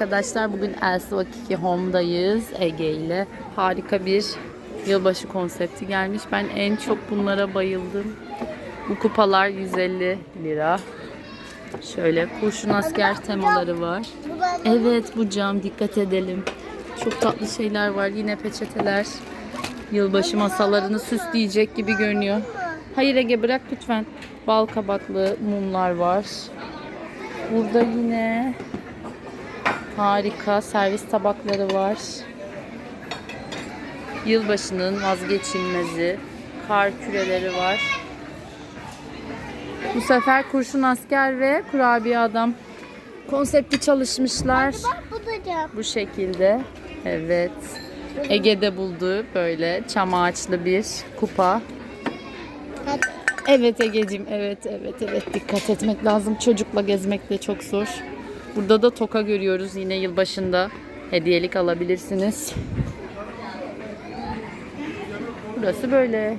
Arkadaşlar bugün Elsa Vakiki Home'dayız Ege ile. Harika bir yılbaşı konsepti gelmiş. Ben en çok bunlara bayıldım. Bu kupalar 150 lira. Şöyle kurşun asker temaları var. Evet bu cam dikkat edelim. Çok tatlı şeyler var. Yine peçeteler. Yılbaşı masalarını süsleyecek gibi görünüyor. Hayır Ege bırak lütfen. Bal kabaklı mumlar var. Burada yine harika servis tabakları var. Yılbaşının vazgeçilmezi kar küreleri var. Bu sefer kurşun asker ve kurabiye adam konsepti çalışmışlar. bak bu da cam. Bu şekilde. Evet. Ege'de buldu böyle çam ağaçlı bir kupa. Hadi. Evet Ege'cim evet evet evet dikkat etmek lazım. Çocukla gezmek de çok zor. Burada da toka görüyoruz yine yılbaşında hediyelik alabilirsiniz. Burası böyle.